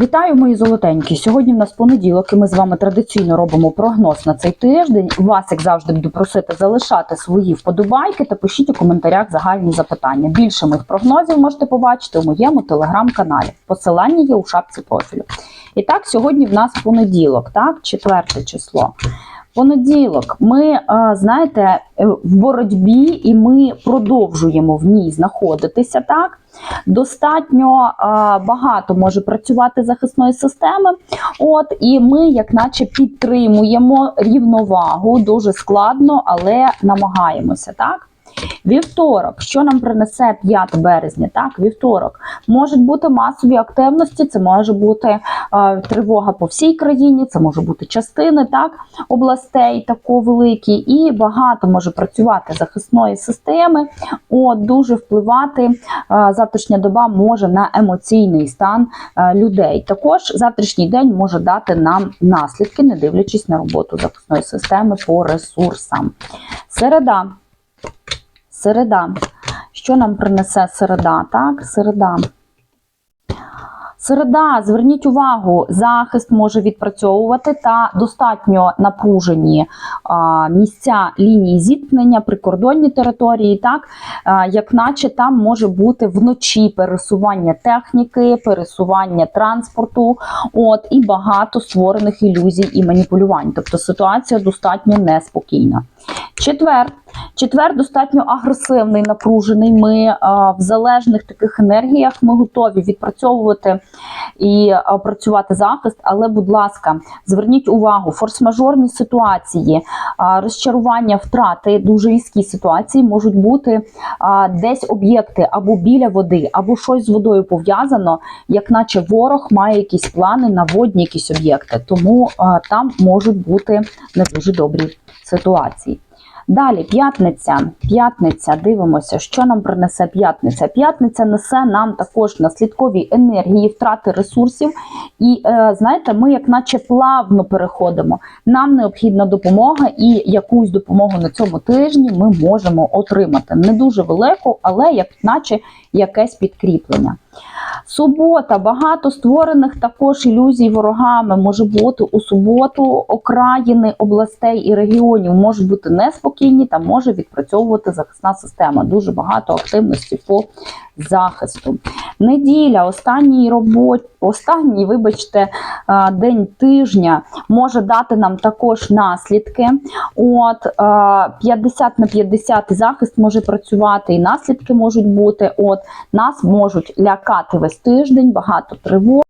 Вітаю, мої золотенькі! Сьогодні в нас понеділок, і ми з вами традиційно робимо прогноз на цей тиждень. Вас, як завжди, буду просити залишати свої вподобайки та пишіть у коментарях загальні запитання. Більше моїх прогнозів можете побачити у моєму телеграм-каналі. Посилання є у шапці профілю. І так, сьогодні в нас понеділок, так, четверте число. Понеділок, ми, знаєте, е, в боротьбі, і ми продовжуємо в ній знаходитися. Так достатньо багато може працювати захисної системи. От і ми, як наче, підтримуємо рівновагу. Дуже складно, але намагаємося. Так. Вівторок, що нам принесе 5 березня? Так, вівторок можуть бути масові активності, це може бути тривога по всій країні, це може бути частини так областей, тако великі, і багато може працювати захисної системи. От дуже впливати е, завтрашня доба може на емоційний стан е, людей. Також завтрашній день може дати нам наслідки, не дивлячись на роботу захисної системи по ресурсам. Середа. Середа. Що нам принесе середа? Так, середа. Середа, зверніть увагу, захист може відпрацьовувати та достатньо напружені місця лінії зіткнення, прикордонні території, так як наче там може бути вночі пересування техніки, пересування транспорту, от і багато створених ілюзій і маніпулювань. Тобто ситуація достатньо неспокійна. Четвер. Четвер достатньо агресивний, напружений. Ми а, в залежних таких енергіях ми готові відпрацьовувати і а, працювати захист. Але, будь ласка, зверніть увагу, форс-мажорні ситуації, а, розчарування, втрати, дуже різкі ситуації можуть бути а, десь об'єкти або біля води, або щось з водою пов'язано, як наче ворог має якісь плани на водні якісь об'єкти. Тому а, там можуть бути не дуже добрі ситуації. Далі, п'ятниця. П'ятниця, дивимося, що нам принесе п'ятниця. П'ятниця несе нам також наслідкові енергії, втрати ресурсів. І е, знаєте, ми, як наче плавно переходимо. Нам необхідна допомога, і якусь допомогу на цьому тижні ми можемо отримати. Не дуже велику, але як наче якесь підкріплення. Субота, багато створених також ілюзій ворогами може бути у суботу. Окраїни областей і регіонів можуть бути неспокійні та може відпрацьовувати захисна система. Дуже багато активності по захисту. Неділя, останній робот, останній, вибачте, день тижня може дати нам також наслідки. От 50 на 50 захист може працювати, і наслідки можуть бути. От нас можуть лякати весь тиждень, багато тривог.